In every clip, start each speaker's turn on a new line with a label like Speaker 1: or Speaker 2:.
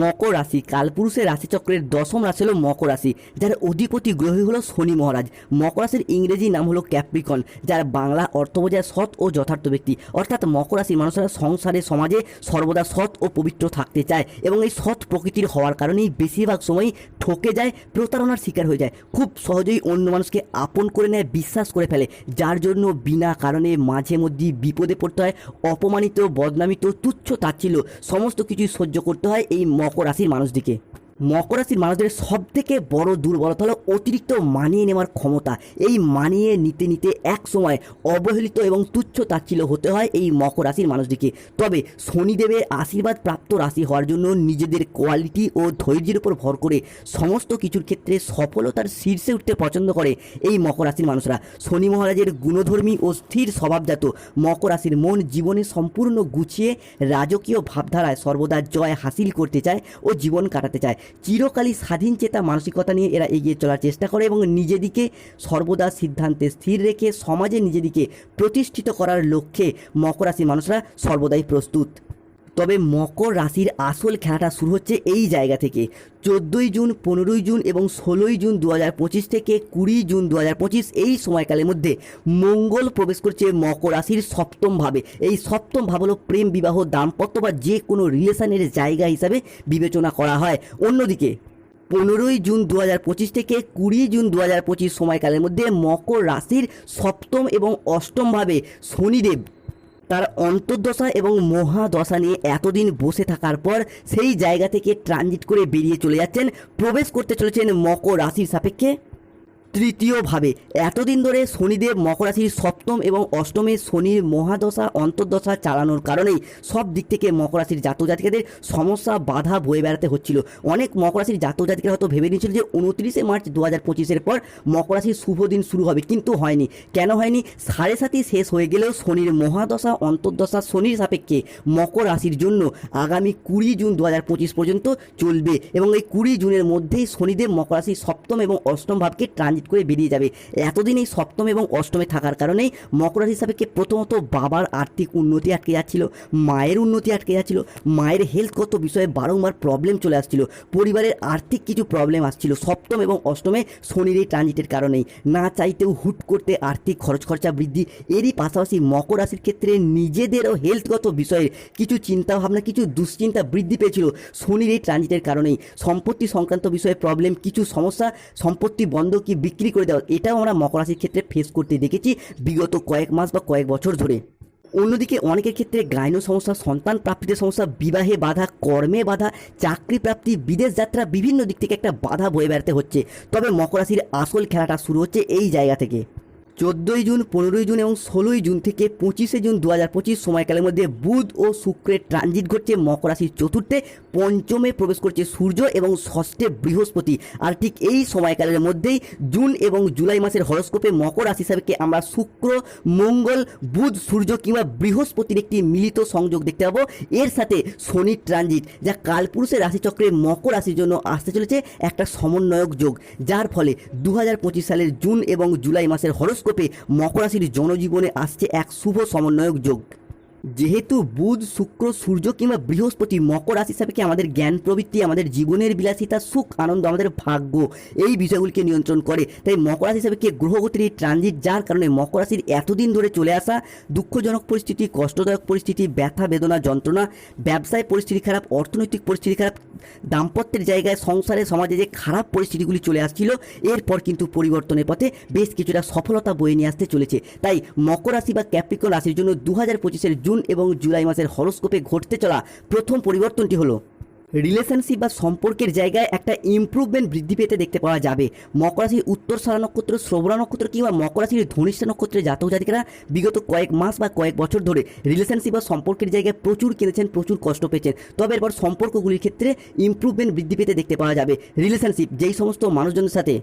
Speaker 1: মকর রাশি। কালপুরুষের রাশিচক্রের দশম রাশি হলো মকর রাশি, যার অধিপতি গ্রহ হলো শনি মহারাজ। মকর রাশির ইংরেজি নাম হলো ক্যাপ্রিকন, যার বাংলা অর্থ বোঝায় সৎ ও যথার্থ ব্যক্তি। অর্থাৎ মকর রাশির মানুষরা সংসারে, সমাজে সর্বদা সৎ ও পবিত্র থাকতে চায় এবং এই সৎ প্রকৃতির হওয়ার কারণেই বেশিরভাগ সময়ই ঠকে যায়, প্রতারণার শিকার হয়ে যায়। খুব সহজেই অন্য মানুষকে আপন করে নেয়, বিশ্বাস করে ফেলে, যার জন্য বিনা কারণে মাঝে মধ্যেই বিপদে পড়তে হয়, অপমানিত, বদনামিত, তুচ্ছ তাচ্ছিল্য, সমস্ত কিছুই সহ্য করতে হয় এই মকর রাশির মানুষদিকে। মকর রাশির মানুষদের সব থেকে বড় দুর্বলতা হলো অতিরিক্ত মানিয়ে নেওয়ার ক্ষমতা। এই মানিয়ে নিতে নিতে এক সময় অবহেলিত এবং তুচ্ছ তাচ্ছিল্য হতে হয় এই মকর রাশির মানুষদিকে তবে শনিদেবের আশীর্বাদ প্রাপ্ত রাশি হওয়ার জন্য নিজেদের কোয়ালিটি ও ধৈর্যের উপর ভর করে সমস্ত কিছুর ক্ষেত্রে সফলতার শীর্ষে উঠতে পছন্দ করে এই মকর রাশির মানুষরা। শনি মহারাজের গুণধর্মী ও স্থির স্বভাবজাত মকর রাশির মন জীবনে সম্পূর্ণ গুছিয়ে রাজকীয় ভাবধারায় সর্বদা জয় হাসিল করতে চায় ও জীবন কাটাতে চায়। চিরকালই স্বাধীন চেতা মানসিকতা নিয়ে এরা এগিয়ে চলার চেষ্টা করে এবং নিজেদিকে সর্বদা সিদ্ধান্তে স্থির রেখে সমাজে নিজেদিকে প্রতিষ্ঠিত করার লক্ষ্যে মকর রাশির মানুষরা সর্বদাই প্রস্তুত। তবে মকর রাশির আসল খেলাটা শুরু হচ্ছে এই জায়গা থেকে। চোদ্দোই জুন, পনেরোই জুন এবং ষোলোই জুন দু হাজার পঁচিশ থেকে কুড়ি জুন দু হাজার পঁচিশ এই সময়কালের মধ্যে মঙ্গল প্রবেশ করছে মকর রাশির সপ্তম ভাবে। এই সপ্তম ভাব হলো প্রেম, বিবাহ, দাম্পত্য বা যে কোনো রিলেশনের জায়গা হিসাবে বিবেচনা করা হয়। অন্যদিকে পনেরোই জুন দু হাজার পঁচিশ থেকে কুড়ি জুন দু হাজার পঁচিশ সময়কালের মধ্যে মকর রাশির সপ্তম এবং অষ্টমভাবে শনিদেব তার অন্তর্দশা এবং মহাদশা নিয়ে এতদিন বসে থাকার পর সেই জায়গা থেকে ট্রানজিট করে বেরিয়ে চলে যাচ্ছেন, প্রবেশ করতে চলেছেন মকর রাশির সাপেক্ষে। তৃতীয়ভাবে, এতদিন ধরে শনিদেব মকর রাশির সপ্তম এবং অষ্টমে শনির মহাদশা অন্তর্দশা চালানোর কারণেই সব দিক থেকে মকর রাশির জাতক জাতিকাদের সমস্যা, বাধা বয়ে বেড়াতে হচ্ছিল। অনেক মকর রাশির জাতক জাতিকারা হয়তো ভেবে নিয়েছিল যে উনত্রিশে মার্চ দু হাজার পঁচিশের পর মকর রাশির শুভ দিন শুরু হবে, কিন্তু হয়নি। কেন হয়নি? সাড়ে সাতই শেষ হয়ে গেলেও শনির মহাদশা, অন্তর্দশা শনির সাপেক্ষে মকর রাশির জন্য আগামী কুড়ি জুন দু হাজার পঁচিশ পর্যন্ত চলবে এবং এই কুড়ি জুনের মধ্যেই শনিদেব মকর রাশির সপ্তম এবং অষ্টম ভাবকে ট্রানজিট করে বেরিয়ে যাবে। এতদিন এই সপ্তম এবং অষ্টমে থাকার কারণেই মকর রাশি সাপেক্ষে প্রথমত বাবার আর্থিক উন্নতি আটকে যাচ্ছিল, মায়ের উন্নতি আটকে যাচ্ছিল, মায়ের হেলথগত বিষয়ে বারংবার প্রবলেম চলে আসছিল, পরিবারের আর্থিক কিছু প্রবলেম আসছিল সপ্তম এবং অষ্টমে শনির এই ট্রানজিটের কারণেই। না চাইতেও হুট করতে আর্থিক খরচ খরচা বৃদ্ধি, এরই পাশাপাশি মকর রাশির ক্ষেত্রে নিজেদেরও হেলথগত বিষয়ে কিছু চিন্তা ভাবনা কিছু দুশ্চিন্তা বৃদ্ধি পেয়েছিল শনির এই ট্রানজিটের কারণেই। সম্পত্তি সংক্রান্ত বিষয়ে প্রবলেম কিছু সমস্যা, সম্পত্তি বন্ধ কি বিক্রি করে দেওয়া। এটাও আমরা মকর রাশির ক্ষেত্রে ফেস করতে দেখেছি বিগত কয়েক মাস বা কয়েক বছর ধরে। অন্যদিকে অনেকের ক্ষেত্রে গ্রাইন সমস্যা, সন্তান প্রাপ্তিতে সমস্যা, বিবাহে বাধা, কর্মে বাধা, চাকরি প্রাপ্তি, বিদেশ যাত্রা, বিভিন্ন দিক থেকে একটা বাধা বয়ে বেড়াতে হচ্ছে। তবে মকর রাশির আসল খেলাটা শুরু হচ্ছে এই জায়গা থেকে। চোদ্দোই জুন, পনেরোই জুন এবং ষোলোই জুন থেকে পঁচিশে জুন দু হাজার পঁচিশ সময়কালের মধ্যে বুধ ও শুক্রের ট্রানজিট ঘটছে মকর রাশির চতুর্থে, পঞ্চমে প্রবেশ করছে সূর্য এবং ষষ্ঠে বৃহস্পতি। আর ঠিক এই সময়কালের মধ্যেই জুন এবং জুলাই মাসের হরস্কোপে মকর রাশি হিসাবে আমরা শুক্র, মঙ্গল, বুধ, সূর্য কিংবা বৃহস্পতির একটি মিলিত সংযোগ দেখতে পাবো। এর সাথে শনির ট্রানজিট যা কালপুরুষের রাশিচক্রে মকর রাশির জন্য আসতে চলেছে একটা সমন্বয়ক যোগ। যার ফলে দু হাজার পঁচিশ সালের জুন এবং জুলাই মাসের হরস্কোপে মকর রাশির জনজীবনে আসছে এক শুভ সমন্বয়ক যোগ। যেহেতু বুধ, শুক্র, সূর্য কিংবা বৃহস্পতি মকর রাশি কি আমাদের জ্ঞান প্রবৃত্তি, আমাদের জীবনের বিলাসিতা, সুখ, আনন্দ, আমাদের ভাগ্য, এই বিষয়গুলিকে নিয়ন্ত্রণ করে, তাই মকর রাশি হিসাবে কি গ্রহগতির এই ট্রানজিট যার কারণে মকর রাশির এতদিন ধরে চলে আসা দুঃখজনক পরিস্থিতি, কষ্টদায়ক পরিস্থিতি, ব্যথা, বেদনা, যন্ত্রণা, ব্যবসায় পরিস্থিতি খারাপ, অর্থনৈতিক পরিস্থিতি খারাপ, দাম্পত্যের জায়গায়, সংসারে, সমাজে যে খারাপ পরিস্থিতিগুলি চলে আসছিল, এরপর কিন্তু পরিবর্তনের পথে বেশ কিছুটা সফলতা বয়ে নিয়ে আসতে চলেছে। তাই মকর রাশি বা ক্যাপ্রিকন রাশির জন্য দু হাজার পঁচিশের জুন এবং জুলাই মাসের হরস্কোপে ঘটতে চলা প্রথম পরিবর্তনটি হলো রিলেশনশিপ বা সম্পর্কের জায়গায় একটা ইমপ্রুভমেন্ট বৃদ্ধি পেতে দেখতে পাওয়া যাবে। মকর রাশির উত্তর সারা নক্ষত্র, শ্রবণা নক্ষত্র কিংবা মকর রাশির ধনিষ্ঠা নক্ষত্রের জাতক জাতিকারা বিগত কয়েক মাস বা কয়েক বছর ধরে রিলেশনশিপ বা সম্পর্কের জায়গায় প্রচুর কিনেছেন প্রচুর কষ্ট পেয়েছেন। তবে এরপর সম্পর্কগুলির ক্ষেত্রে ইমপ্রুভমেন্ট বৃদ্ধি পেতে দেখতে পাওয়া যাবে। রিলেশনশিপ যেই সমস্ত মানুষজনের সাথে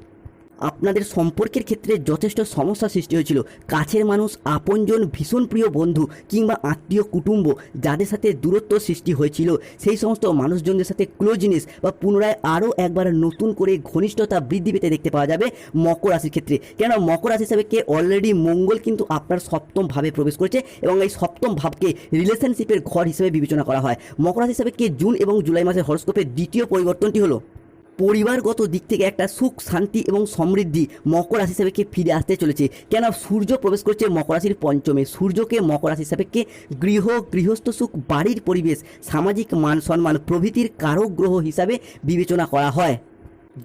Speaker 1: আপনাদের সম্পর্কের ক্ষেত্রে যথেষ্ট সমস্যা সৃষ্টি হয়েছিল। কাছের মানুষ, আপনজন, ভীষণ প্রিয় বন্ধু কিংবা আত্মীয় কুটুম্ব যাদের সাথে দূরত্ব সৃষ্টি হয়েছিল। সেই সমস্ত মানুষজনদের সাথে ক্লোজনেস বা পুনরায় আরও একবার নতুন করে ঘনিষ্ঠতা বৃদ্ধি পেতে দেখতে পাওয়া যাবে মকর রাশির ক্ষেত্রে। কেন মকর রাশি হিসাবে কে অলরেডি মঙ্গল কিন্তু আপনার সপ্তম ভাবে প্রবেশ করেছে এবং এই সপ্তম ভাবকে রিলেশনশিপের ঘর হিসেবে বিবেচনা করা হয়। মকর রাশি হিসাবে কে জুন এবং জুলাই মাসের হরস্কোপের দ্বিতীয় পরিবর্তনটি হলো পরিবারগত দিক থেকে একটা সুখ, শান্তি এবং সমৃদ্ধি মকর রাশি হিসাবে ফিরে আসতে চলেছে। কেন সূর্য প্রবেশ করছে মকর রাশির পঞ্চমে? সূর্যকে মকর রাশি হিসাবে গৃহ, গৃহস্থ সুখ, বাড়ির পরিবেশ, সামাজিক মান সম্মান, প্রভৃতির কারক গ্রহ হিসাবে বিবেচনা করা হয়।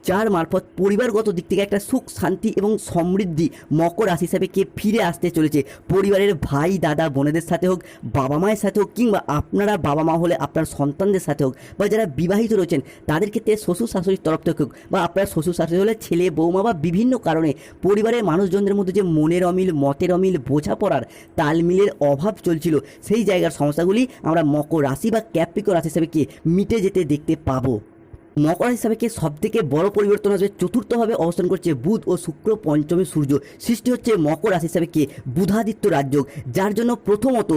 Speaker 1: যার মারফত পরিবারগত দিক থেকে একটা সুখ, শান্তি এবং সমৃদ্ধি মকর রাশি হিসাবে কে ফিরে আসতে চলেছে। পরিবারের ভাই, দাদা, বোনেদের সাথে হোক, বাবা মায়ের সাথে হোক, কিংবা আপনারা বাবা মা হলে আপনার সন্তানদের সাথে হোক, বা যারা বিবাহিত রয়েছেন, তাদের ক্ষেত্রে শ্বশুর শাশুড়ির তরফ থেকে হোক, বা আপনার শ্বশুর শাশুড়ি হলে ছেলে, বৌমা, বা বিভিন্ন কারণে পরিবারের মানুষজনদের মধ্যে যে মনের অমিল, মতের অমিল, বোঝাপড়ার, তালমিলের অভাব চলছিল, সেই জায়গার সমস্যাগুলি আমরা মকর রাশি বা ক্যাপ্রিকো রাশি হিসাবে কি মিটে যেতে দেখতে পাবো। মকর হিসাবেকে হিসাবে সব থেকে বড় পরিবর্তন আসবে, চতুর্থভাবে অবস্থান করছে বুধ ও শুক্র, পঞ্চমে সূর্য। সৃষ্টি হচ্ছে মকর রাশি হিসাবে কে বুধাদিত্য রাজযোগ, যার জন্য প্রথমত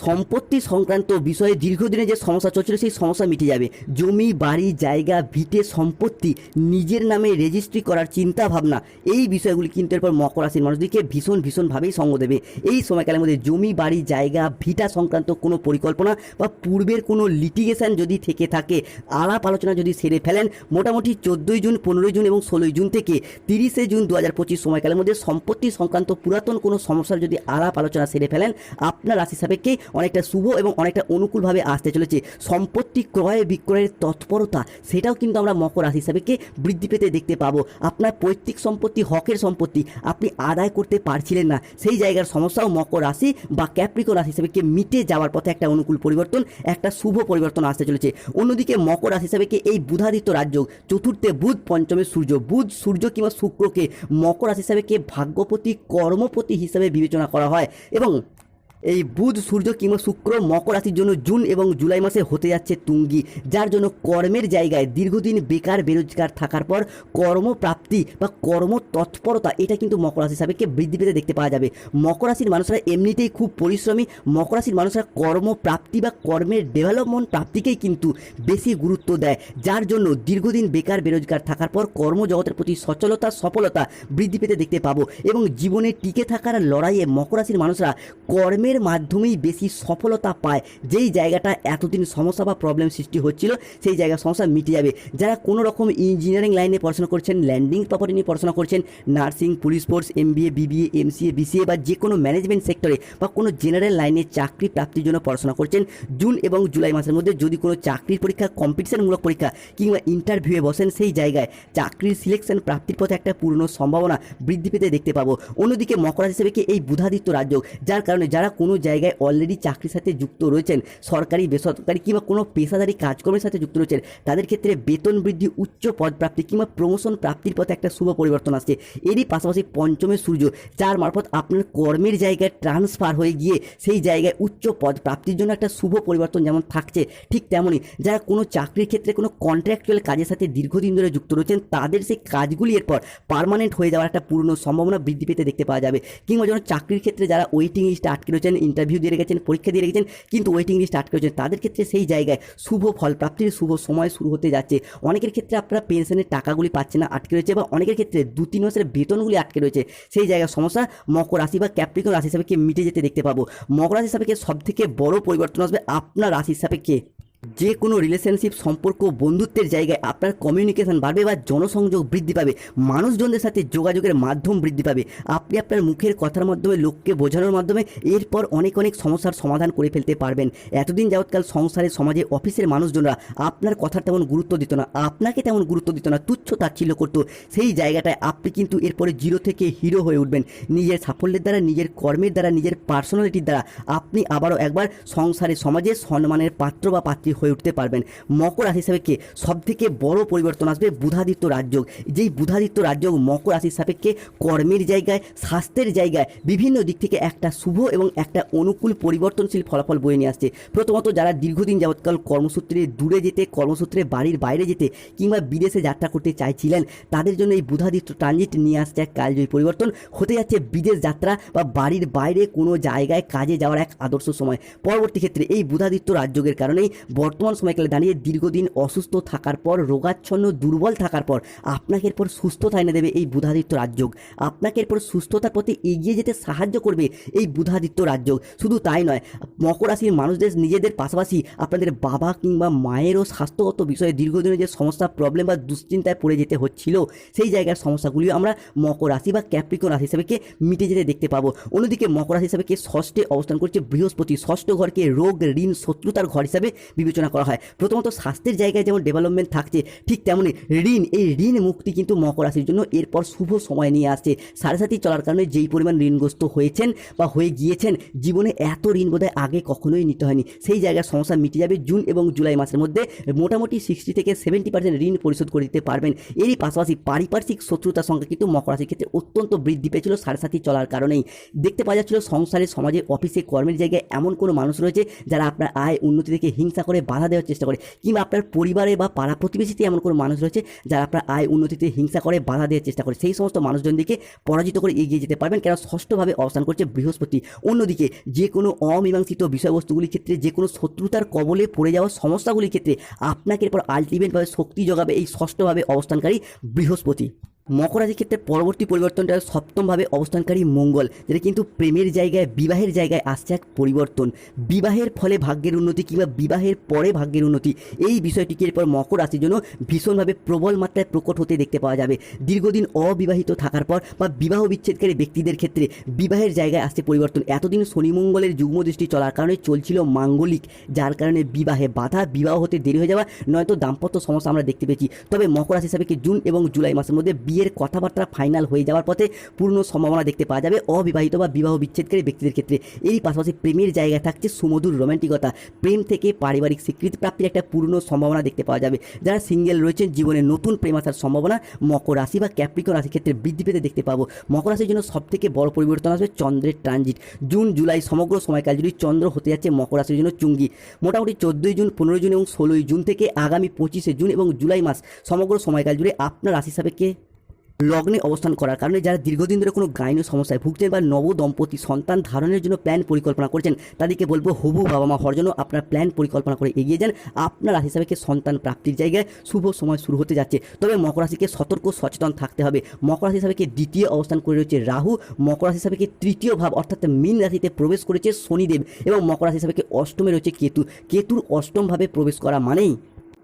Speaker 1: সম্পত্তি সংক্রান্ত বিষয়ে দীর্ঘদিনে যে সমস্যা চলছিল, সেই সমস্যা মিটে যাবে। জমি, বাড়ি, জায়গা, ভিটে, সম্পত্তি নিজের নামে রেজিস্ট্রি করার চিন্তা ভাবনা এই বিষয়গুলি কিন্তু এরপর মকর রাশির মানুষদেরকে ভীষণ, ভীষণভাবেই সঙ্গ দেবে। এই সময়কালের মধ্যে জমি, বাড়ি, জায়গা, ভিটা সংক্রান্ত কোনো পরিকল্পনা বা পূর্বের কোনো লিটিগেশন যদি থেকে থাকে, আলাপ আলোচনা যদি সেরে ফেলেন, মোটামুটি চোদ্দোই জুন, পনেরোই জুন এবং ষোলোই জুন থেকে তিরিশে জুন দু হাজার পঁচিশ সময়কালের মধ্যে সম্পত্তি সংক্রান্ত পুরাতন কোনো সমস্যার যদি আলাপ আলোচনা সেরে ফেলেন, আপনার রাশি সাপেক্ষে অনেকটা শুভ এবং অনেকটা অনুকূলভাবে আসতে চলেছে। সম্পত্তি ক্রয় বিক্রয়ের তৎপরতা, সেটাও কিন্তু আমরা মকর রাশি সাপেক্ষে বৃদ্ধি পেতে দেখতে পাবো। আপনার পৈতৃক সম্পত্তি, হকের সম্পত্তি আপনি আদায় করতে পারছিলেন না। সেই জায়গার সমস্যাও মকর রাশি বা ক্যাপ্রিকো রাশি হিসাবে মিটে যাওয়ার পথে একটা অনুকূল পরিবর্তন, একটা শুভ পরিবর্তন আসতে চলেছে। অন্যদিকে মকর রাশি হিসাবে এই বুধাদিত্য রাজ্য, চতুর্থে বুধ, পঞ্চমে সূর্য। বুধ, সূর্য কিংবা শুক্রকে মকর রাশি হিসাবে ভাগ্যপতি, কর্মপতি হিসাবে বিবেচনা করা হয় এবং এই বুধ, সূর্য কিংবা শুক্র মকর রাশির জন্য জুন এবং জুলাই মাসে হতে যাচ্ছে তুঙ্গি, যার জন্য কর্মের জায়গায় দীর্ঘদিন বেকার, বেরোজগার থাকার পর কর্মপ্রাপ্তি বা কর্ম তৎপরতা এটা কিন্তু মকর রাশি সাপেক্ষে বৃদ্ধি পেতে দেখতে পাওয়া যাবে। মকর রাশির মানুষরা এমনিতেই খুব পরিশ্রমী। মকর রাশির মানুষরা কর্মপ্রাপ্তি বা কর্মের ডেভেলপমেন্ট প্রাপ্তিকেই কিন্তু বেশি গুরুত্ব দেয়, যার জন্য দীর্ঘদিন বেকার, বেরোজগার থাকার পর কর্মজগতের প্রতি সচলতা, সফলতা বৃদ্ধি পেতে দেখতে পাবো। এবং জীবনে টিকে থাকার লড়াইয়ে মকর রাশির মানুষরা কর্মের মাধ্যমেই বেশি সফলতা পায়। যেই জায়গাটা এতদিন সমস্যা বা প্রবলেম সৃষ্টি হচ্ছিল, সেই জায়গার সমস্যা মিটে যাবে। যারা কোনো রকম ইঞ্জিনিয়ারিং লাইনে পড়াশোনা করছেন ল্যান্ডিং প্রপার্টি নিয়ে পড়াশোনা করছেন nursing police force MBA BBA MCA BCA বা যে কোনো ম্যানেজমেন্ট সেক্টরে বা কোনো জেনারেল লাইনে চাকরি প্রাপ্তির জন্য পড়াশোনা করছেন, জুন এবং জুলাই মাসের মধ্যে যদি কোনো চাকরির পরীক্ষা কম্পিটিশনমূলক পরীক্ষা কিংবা ইন্টারভিউয়ে বসেন, সেই জায়গায় চাকরির সিলেকশন প্রাপ্তির পথে একটা পূর্ণ সম্ভাবনা বৃদ্ধি পেতে দেখতে পাবো। অন্যদিকে মকর হিসেবে কি এই বুধাদিত্য রাজ্য, যার কারণে যারা কোনো জায়গায় অলরেডি চাকরির সাথে যুক্ত রয়েছেন, সরকারি, বেসরকারি কিংবা কোনো পেশাদারি কাজকর্মের সাথে যুক্ত রয়েছেন, তাদের ক্ষেত্রে বেতন বৃদ্ধি, উচ্চ পদ প্রাপ্তি কিংবা প্রমোশন প্রাপ্তির পথে একটা শুভ পরিবর্তন আসছে। এরই পাশাপাশি পঞ্চমের সূর্য, যার মারফত আপনার কর্মের জায়গায় ট্রান্সফার হয়ে গিয়ে সেই জায়গায় উচ্চ পদ প্রাপ্তির জন্য একটা শুভ পরিবর্তন যেমন থাকছে, ঠিক তেমনই যারা কোনো চাকরির ক্ষেত্রে কোনো কন্ট্রাকচুয়াল কাজের সাথে দীর্ঘদিন ধরে যুক্ত রয়েছেন, তাদের সেই কাজগুলি এরপর পার্মানেন্ট হয়ে যাওয়ার একটা পূর্ণ সম্ভাবনা বৃদ্ধি পেতে দেখতে পাওয়া যাবে। কিংবা যেন চাকরির ক্ষেত্রে যারা ওয়েটিং লিস্টে আটকে রয়েছেন ইন্টারভিউ দিয়ে রেখেছেন, পরীক্ষা দিয়ে রেখেছেন, কিন্তু ওয়েটিং লিস্ট আটকে রয়েছেন। তাদের ক্ষেত্রে সেই জায়গায় শুভ ফল প্রাপ্তির শুভ সময় শুরু হতে যাচ্ছে। অনেকের ক্ষেত্রে আপনারা পেনশনের টাকাগুলি পাচ্ছে না, আটকে রয়েছে বা অনেকের ক্ষেত্রে দু তিন মাসের বেতনগুলি আটকে রয়েছে। সেই জায়গায় সমস্যা, মকর রাশি বা ক্যাপ্রিকন রাশি হিসাবে মিটে যেতে দেখতে পাবো? মকর রাশি হিসাবে সব থেকে বড় পরিবর্তন আসবে? আপনার রাশির সাপেক্ষে যে কোনো রিলেশনশিপ সম্পর্ক, বন্ধুত্বের জায়গায় আপনার কমিউনিকেশন বাড়বে বা জনসংযোগ বৃদ্ধি পাবে। মানুষজনদের সাথে যোগাযোগের মাধ্যম বৃদ্ধি পাবে। আপনি আপনার মুখের কথার মাধ্যমে, লোককে বোঝানোর মাধ্যমে এরপর অনেক অনেক সমস্যার সমাধান করে ফেলতে পারবেন। এতদিন যাবৎকাল সংসারে, সমাজে, অফিসের মানুষজনরা আপনার কথার তেমন গুরুত্ব দিত না, আপনাকে তেমন গুরুত্ব দিত না, তুচ্ছ তাচ্ছিল্য করতো। সেই জায়গাটায় আপনি কিন্তু এরপরে জিরো থেকে হিরো হয়ে উঠবেন। নিজের সাফল্যের দ্বারা, নিজের কর্মের দ্বারা, নিজের পার্সোনালিটির দ্বারা আপনি আবারও একবার সংসারে, সমাজে সম্মানের পাত্র বা পাত্রী হয়ে উঠতে পারবেন। মকর রাশি সাপেক্ষে সব থেকে বড় পরিবর্তন আসবে বুধাদিত্য রাজযোগ। যেই বুধাদিত্য রাজযোগ মকর রাশির সাপেক্ষে কর্মের জায়গায়, স্বাস্থ্যের জায়গায় বিভিন্ন দিক থেকে একটা শুভ এবং একটা অনুকূল পরিবর্তনশীল ফলাফল বয়ে নিয়ে আসছে। প্রথমত যারা দীর্ঘদিন যাবৎকাল কর্মসূত্রে দূরে যেতে, কর্মসূত্রে বাড়ির বাইরে যেতে কিংবা বিদেশে যাত্রা করতে চাইছিলেন, তাদের জন্য এই বুধাদিত্য ট্রানজিট নিয়ে আসছে এক কালজয়ী পরিবর্তন। হতে যাচ্ছে বিদেশ যাত্রা বা বাড়ির বাইরে কোনো জায়গায় কাজে যাওয়ার এক আদর্শ সময়। পরবর্তী ক্ষেত্রে এই বুধাদিত্য রাজযোগের কারণেই বর্তমান সময়কালে দাঁড়িয়ে দীর্ঘদিন অসুস্থ থাকার পর, রোগাচ্ছন্ন, দুর্বল থাকার পর আপনাকে এরপর সুস্থতা এনে দেবে এই বুধাদিত্য রাজযোগ। আপনাকে এরপর সুস্থতার পথে এগিয়ে যেতে সাহায্য করবে এই বুধাদিত্য রাজযোগ। শুধু তাই নয়, মকর রাশির মানুষদের, নিজেদের পাশাপাশি আপনাদের বাবা কিংবা মায়েরও স্বাস্থ্যগত বিষয়ে দীর্ঘদিনের যে সমস্যা প্রবলেম বা দুশ্চিন্তায় পড়ে যেতে হচ্ছিল, সেই জায়গার সমস্যাগুলি আমরা মকর রাশি বা ক্যাপ্রিকন রাশি হিসাবে মিটে যেতে দেখতে পাবো। অন্যদিকে মকর রাশি হিসাবে ষষ্ঠে অবস্থান করছে বৃহস্পতি। ষষ্ঠ ঘরকে রোগ, ঋণ, শত্রুতার ঘর হিসাবে বিবেচনা করা হয়। প্রথমত স্বাস্থ্যের জায়গায় যেমন ডেভেলপমেন্ট থাকছে, ঠিক তেমনই ঋণ, এই ঋণ মুক্তি কিন্তু মকর রাশির জন্য এরপর শুভ সময় নিয়ে আসছে। সাড়ে সাথী চলার কারণে যেই পরিমাণ ঋণগ্রস্ত হয়েছেন বা হয়ে গিয়েছেন, জীবনে এত ঋণ বোধহয় আগে কখনোই নিতে হয়নি। সেই জায়গার সমস্যা মিটে যাবে জুন এবং জুলাই মাসের মধ্যে। মোটামুটি সিক্সটি থেকে সেভেন্টি পার্সেন্ট ঋণ পরিশোধ করে দিতে পারবেন। এরই পাশাপাশি পারিপার্শ্বিক শত্রুতার সংখ্যা কিন্তু মকর রাশির ক্ষেত্রে অত্যন্ত বৃদ্ধি পেয়েছিল সাড়ে সাথী চলার কারণেই। দেখতে পাওয়া যাচ্ছিল সংসারে, সমাজে, অফিসে, কর্মের জায়গায় এমন কোনো মানুষ রয়েছে যারা আপনার আয়, উন্নতি থেকে হিংসা করে বাধা দেওয়ার চেষ্টা করে। কিংবা আপনার পরিবারে বা পাড়া প্রতিবেশীতে এমন কোনো মানুষ রয়েছে যারা আপনার আয় উন্নতিতে হিংসা করে, বাধা দেওয়ার চেষ্টা করে। সেই সমস্ত মানুষজন দিকে পরাজিত করে এগিয়ে যেতে পারবেন কেন ষষ্ঠভাবে অবস্থান করছে বৃহস্পতি। অন্যদিকে যে কোনো অমীমাংসিত বিষয়বস্তুগুলির ক্ষেত্রে, যে কোনো শত্রুতার কবলে পড়ে যাওয়া সমস্যাগুলির ক্ষেত্রে আপনাকে এরপর আলটিমেটভাবে শক্তি জোগাবে এই ষষ্ঠভাবে অবস্থানকারী বৃহস্পতি। মকর রাশির ক্ষেত্রে পরবর্তী পরিবর্তনটা সপ্তমভাবে অবস্থানকারী মঙ্গল, যেটা কিন্তু প্রেমের জায়গায়, বিবাহের জায়গায় আসছে এক পরিবর্তন। বিবাহের ফলে ভাগ্যের উন্নতি কিংবা বিবাহের পরে ভাগ্যের উন্নতি, এই বিষয়টিকে এরপর মকর রাশির জন্য ভীষণভাবে প্রবল মাত্রায় প্রকট হতে দেখতে পাওয়া যাবে। দীর্ঘদিন অবিবাহিত থাকার পর বা বিবাহ বিচ্ছেদকারী ব্যক্তিদের ক্ষেত্রে বিবাহের জায়গায় আসছে পরিবর্তন। এতদিন শনি মঙ্গলের যুগ্ম দৃষ্টি চলার কারণে চলছিল মাঙ্গলিক, যার কারণে বিবাহে বাধা, বিবাহ হতে দেরি হয়ে যাওয়া, নয়তো দাম্পত্য সমস্যা আমরা দেখতে পেয়েছি। তবে মকর রাশি হিসাবে জুন এবং জুলাই মাসের মধ্যে বিয়ের কথাবার্তা ফাইনাল হয়ে যাওয়ার পথে পূর্ণ সম্ভাবনা দেখতে পাওয়া যাবে। অবিবাহিত বা বিবাহ বিচ্ছেদকারী ব্যক্তিদের ক্ষেত্রে এই পাশাপাশি প্রেমের জায়গায় থাকছে সুমধুর রোমান্টিকতা। প্রেম থেকে পারিবারিক স্বীকৃতি প্রাপ্তির একটা পূর্ণ সম্ভাবনা দেখতে পাওয়া যাবে। যারা সিঙ্গেল রয়েছেন, জীবনে নতুন প্রেম আসার সম্ভাবনা মকর রাশি বা ক্যাপ্রিকন রাশির ক্ষেত্রে বৃদ্ধি পেতে দেখতে পাবো। মকর রাশির জন্য সব থেকে বড় পরিবর্তন আসবে চন্দ্রের ট্রানজিট জুন, জুলাই সমগ্র সময়কাল জুড়ে চন্দ্র হতে যাচ্ছে মকর রাশির জন্য চুঙ্গি। মোটামুটি চোদ্দোই জুন, পনেরোই জুন এবং ষোলোই জুন থেকে আগামী পঁচিশে জুন এবং জুলাই মাস সমগ্র সময়কাল জুড়ে আপনার রাশি সাপেক্ষে লগ্নে অবস্থান করার কারণে যারা দীর্ঘদিন ধরে কোনো গাইনীয় সমস্যায় ভুগছেন বা নব দম্পতি সন্তান ধারণের জন্য প্ল্যান পরিকল্পনা করছেন, তাদেরকে বলব হবু বাবা মা হওয়ার জন্য আপনার প্ল্যান পরিকল্পনা করে এগিয়ে যান। আপনার রাশি হিসাবে সন্তান প্রাপ্তির জায়গায় শুভ সময় শুরু হতে যাচ্ছে। তবে মকর রাশিকে সতর্ক, সচেতন থাকতে হবে। মকর রাশি হিসাবে দ্বিতীয় অবস্থান করে রয়েছে রাহু। মকর রাশি হিসাবে তৃতীয় ভাব অর্থাৎ মীন রাশিতে প্রবেশ করেছে শনিদেব এবং মকর রাশি হিসাবে অষ্টমে রয়েছে কেতু। কেতুর অষ্টমভাবে প্রবেশ করা মানেই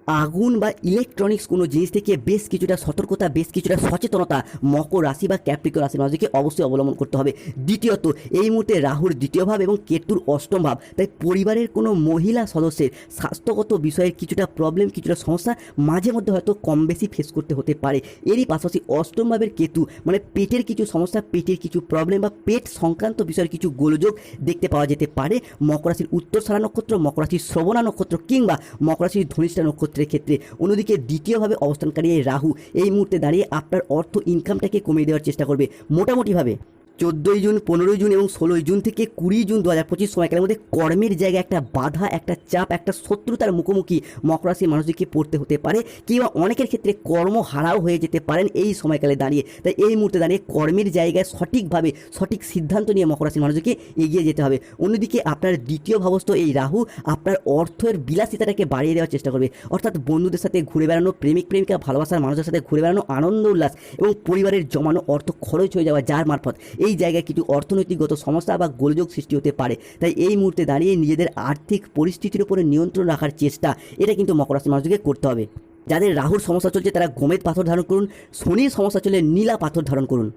Speaker 1: আগুন বা ইলেকট্রনিক্স কোনো জিনিস থেকে বেশ কিছুটা সতর্কতা, বেশ কিছুটা সচেতনতা, মকর রাশি বা ক্যাপ্রিকন রাশির মানুষকে অবশ্যই অবলম্বন করতে হবে। দ্বিতীয়ত, এই মুহূর্তে রাহুর দ্বিতীয় ভাব এবং কেতুর অষ্টম ভাব। তাই পরিবারের কোনো মহিলা সদস্যের স্বাস্থ্যগত বিষয়ের কিছুটা প্রবলেম কিছুটা সমস্যা মাঝে মধ্যে হয়তো কম বেশি ফেস করতে হতে পারে। এরই পাশাপাশি অষ্টম ভাবের কেতু মানে পেটের কিছু সমস্যা, পেটের কিছু প্রবলেম বা পেট সংক্রান্ত বিষয়ের কিছু গোলযোগ দেখতে পাওয়া যেতে পারে। মকর রাশির উত্তর সারা নক্ষত্র, মকর রাশির শ্রবণা নক্ষত্র কিংবা মকর রাশির ধনিষ্ঠা নক্ষত্রের ক্ষেত্রে। অন্যদিকে দ্বিতীয়ভাবে অবস্থানকারী এই রাহু এই মুহূর্তে দাঁড়িয়ে আপনার অর্থ ইনকামটাকে কমিয়ে দেওয়ার চেষ্টা করবে। মোটামুটিভাবে। চোদ্দোই জুন, পনেরোই জুন এবং ষোলোই জুন থেকে কুড়ি জুন দু হাজার পঁচিশ সময়কালের মধ্যে কর্মের জায়গায় একটা বাধা, একটা চাপ, একটা শত্রুতার মুখোমুখি মকর রাশির মানুষদেরকে পড়তে হতে পারে কিংবা অনেকের ক্ষেত্রে কর্ম হারাও হয়ে যেতে পারেন এই সময়কালে দাঁড়িয়ে। তাই এই মুহূর্তে দাঁড়িয়ে কর্মের জায়গায় সঠিকভাবে সঠিক সিদ্ধান্ত নিয়ে মকর রাশির মানুষদেরকে এগিয়ে যেতে হবে। অন্যদিকে আপনার দ্বিতীয় ভাবস্থ এই রাহু, আপনার অর্থের বিলাসিতাটাকে বাড়িয়ে দেওয়ার চেষ্টা করবে। অর্থাৎ বন্ধুদের সাথে ঘুরে বেড়ানো, প্রেমিক, প্রেমিকা, ভালোবাসার মানুষের সাথে ঘুরে বেড়ানো, আনন্দ উল্লাস এবং পরিবারের জমানো অর্থ খরচ হয়ে যাওয়া যার মারফত। এই জায়গায় কিছু অর্থনৈতিকগত সমস্যা বা গোলযোগ সৃষ্টি হতে পারে। তাই এই মুহূর্তে দাঁড়িয়ে নিজেদের আর্থিক পরিস্থিতির উপরে নিয়ন্ত্রণ রাখার চেষ্টা, এটা কিন্তু মকর রাশি মানুষকে করতে হবে। যাদের রাহুর সমস্যা চলছে, তারা গোমেদ পাথর ধারণ করুন, শনির সমস্যা চলে নীলা পাথর ধারণ করুন,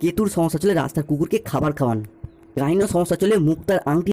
Speaker 1: কেতুর সমস্যা চলে রাস্তার কুকুরকে খাবার খাওয়ান গাইনো সমস্যা চলে মুক্তার আংটি